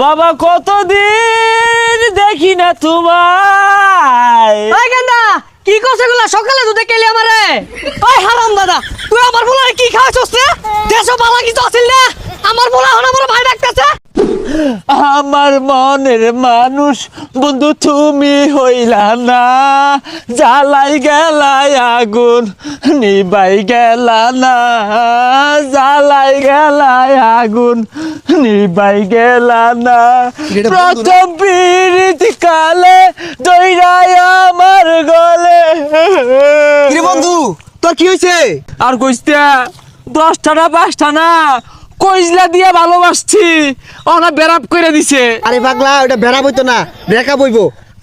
বাবা, কতদিন দেখি না তোমায়? কি করছে গুলা সকালে দুধে কেলি আমারে। ওই হারাম দাদা, তুই আমার বলারে কি খাওয়াছস রে? দেশও বালা কিছু আছিল না? আমার বলা হন আমার ভাই ডাকতেছে। আমার মনের মানুষ বন্ধু তুমি হইলা না। জ্বালাই গেলাই আগুন নিবাই গেলা না। জ্বালাই গেলাই আগুন নিবাই গেলা না? প্রথম পীড়িত কালে দইরাই আমার গলে। বন্ধু তোর কি হয়েছে আর কইস্তা দশটা না পাঁচটা না কইজলা দিয়ে ভালোবাসছি। ওনা বেরাপ করে দিছে। আরে পাগলা ওটা বেড়া বইতো না ব্রেকআপ হইব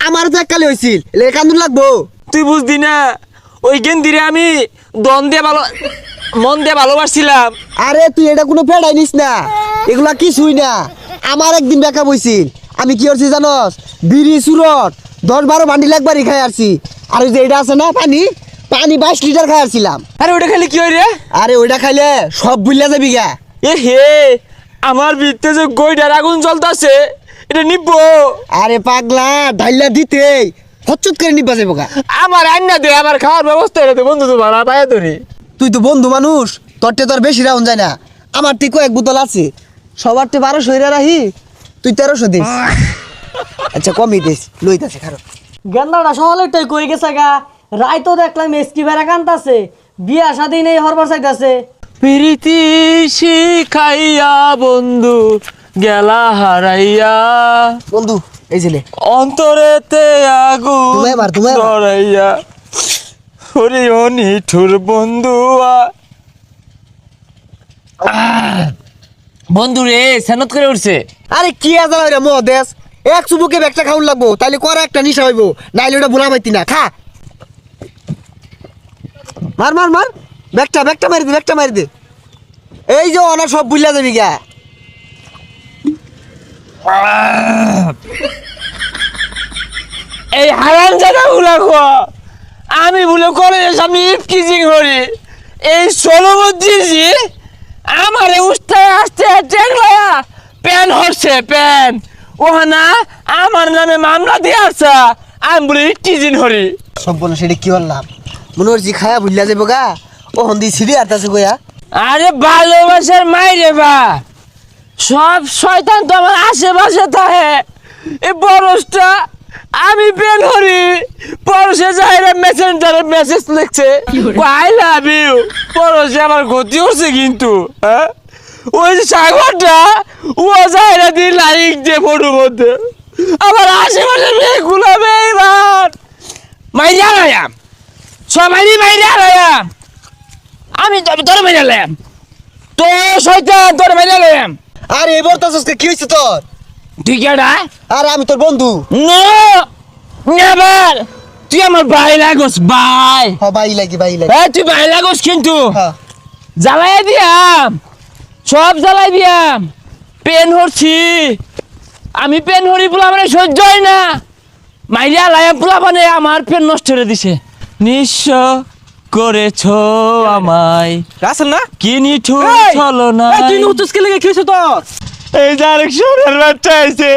আমার তো এককালে হয়েছিল লেখান্দুর লাগবো। তুই বুঝদি না ওই গেন্দিরে আমি দন দিয়ে ভালো মন দিয়ে ভালোবাসছিলাম। আরে তুই এটা কোনো ফেডাই নিস না। এগুলা কিছুই না। আমার একদিন ব্রেকআপ হয়েছিল আমি কি করছি জানস? বিড়ি সুরট দশ বারো বান্ডিল একবারই খাই আসছি আর ওই যে এটা আছে না পানি? পানি বাইশ লিটার খাই আসছিলাম আরে ওইটা খাইলে কি হয় রে? আরে ওইটা খাইলে সব বুঝলা যাবি গা। এ হে আমার ভিতরে যে গইডার আগুন জ্বলতাছে এটা নিব। আরে পাগলা ঢাইলা দিতে। হচ্চত করে নিবা যাব গা। আমার আন্না দে আমার খাওয়ার ব্যবস্থা এটা বন্ধু তো ভাড়া পায় ধরি। তুই তো বন্ধু মানুষ তোরতে তোর বেশি রাউন যায় না। আমার ঠিক এক বোতল আছে। সবার তে বারোশো হইরা রাহি তুই তেরোশো দিস। আচ্ছা কমই দিস লইতাছে খারাপ গেন্দাটা সকালেরটাই কই গেছে গা? রাই তো দেখলাম এসকি বেড়া কান্তাছে। বিয়া শাদি নেই হরবার চাইতাছে। প্রীতি শিখাইয়া বন্ধু গেলা হারাইয়া। বন্ধু এই ছেলে। অন্তরেতে আগুন এবার। ধরাইয়া। ওরে ও নিঠুর বন্ধু আহ! বন্ধু রে সেনত করে উঠছে। আরে কি আছে রে মো দেশ? এক চুবুকে ব্যাগটা খাউন লাগবো তাইলে করা একটা নিশা হইব নাইলে ওটা বোলা পাইতি না খা। মার মার মার। ব্যাগটা ব্যাগটা মারি দে ব্যাগটা মারি দে। এই যে অনা সব বুঝলা যাবি গা। এই হারাম জায়গা গুলা আমি বলে কলেজের সামনে ইফকিজিং করি। এই ষোলবদ্রিজি আমারে উস্তায় আসতে টেকলায়া প্যান হচ্ছে প্যান। ওহানা আমার নামে মামলা দিয়ে আসা আমি বলে ইফকিজিং হরি সম্পূর্ণ সেটা কি বললাম? মনে হচ্ছে খায়া বুঝলা যাব গা। ও হন্দি সিঁড়ি আরতাছে গোয়া আরে ভালোবাসার মাইরে বা। সব শয়তান তো আমার আশেপাশে থাকে। এই বরসটা আমি বের করি পরশে যাইরা মেসেঞ্জারে মেসেজ লিখছে আই লাভ ইউ পরশে আমার ক্ষতি হচ্ছে কিন্তু হ্যাঁ? ওই যে সাগরটা ও যাইরা দিয়ে লাইক দিয়ে ফটোর মধ্যে আমার আশেপাশে মেয়েগুলো মেয়েবার মাইরে আলাম সবাই মাইরে আলাম আমি তোর মেরে এলাম তো শয়তান তোর মেরে এলাম আরে এবার তো কি হয়েছে তোর? তুই কেডা আরে আমি তোর বন্ধু। No never. তুই আমার ভাই লাগোস ভাই। বাই লাগি বাই লাগি। হ্যাঁ তুই ভাই লাগোস কিন্তু। জ্বালাই দিয়াম। সব জ্বালাই দিয়াম। পেন হরছি আমি পেন হরি পোলা মানে সহ্য হয় না। মাইরিয়া লাইয়া পোলা মানে আমার পেন নষ্ট করে দিছে। নিঃস্ব। করেছ আমায়? রাসেল না? কি নিঠুর এই! চলো না এই, তুই লেগে কি হয়েছে তোর? এই যে আরেক সোরের বাচ্চা আছে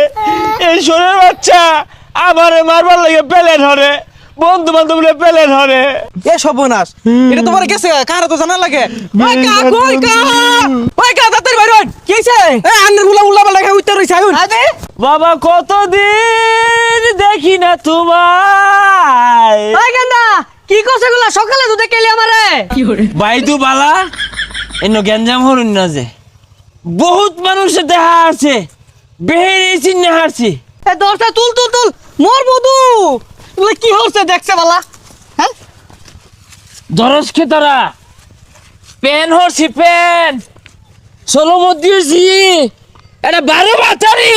এই সোরের বাচ্চা আমারে মারবার লাগে পেলে ধরে বন্ধু বান্ধব পেলে ধরে এ সর্বনাশ। এটা তোমার কেসে কার তো জানা লাগে? ওই কা কই কা ওই কা তাড়াতাড়ি বাইরে হন। কি হইছে এ আন্নের উলা উলা বালা খাই উত্তর রইছে আগুন আরে! বাবা কতদিন দেখি না তোমায়? কি করছে গুলা? সকালে দুধে কেলি আমারে? বাইদু বালা এন্ন গ্যাঞ্জাম হরুন না যে। বহুত মানুষের দেখা আছে বেহেরে চিন্নে হারছি। এ দশটা তুল তুল তুল। মোর মধু এগুলা কি হচ্ছে দেখছে বালা? হ্যাঁ? দরজ খেতারা পেন হরছি পেন। ষোলো মধ্যে এটা বারো বাতারি।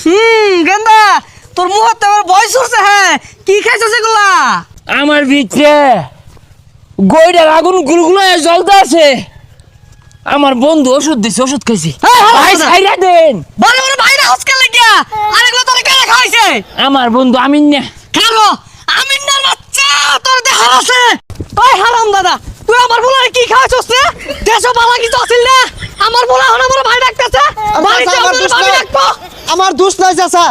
হুম গেন্দা তোর মুহূর্তে আমার বয়স হচ্ছে হ্যাঁ। কি খাইছে সেগুলা? আমার ভিতরে গইডার আগুন গুলগুলো জ্বলতে আছে। আমার বন্ধু ওষুধ দিছে ওষুধ খাইছি। হ্যাঁ, হ্যাঁ, ভাই। ছাইরা দেন। বড় বড় ভাইরা হসকে লাগিয়া আরেগুলো তোর কেন খাইছে আমার বন্ধু আমিন না। কালো আমিন না বাচ্চা তোর দেহা আছে। ওই হারাম দাদা তুই আমার বলারে কি খাওয়াইছস রে? দেশও বালা কিছু আছিল না? আমার বলা হন আমার ভাই ডাকতেছে। ডাকবো। আমার দোষ নাই চাচা।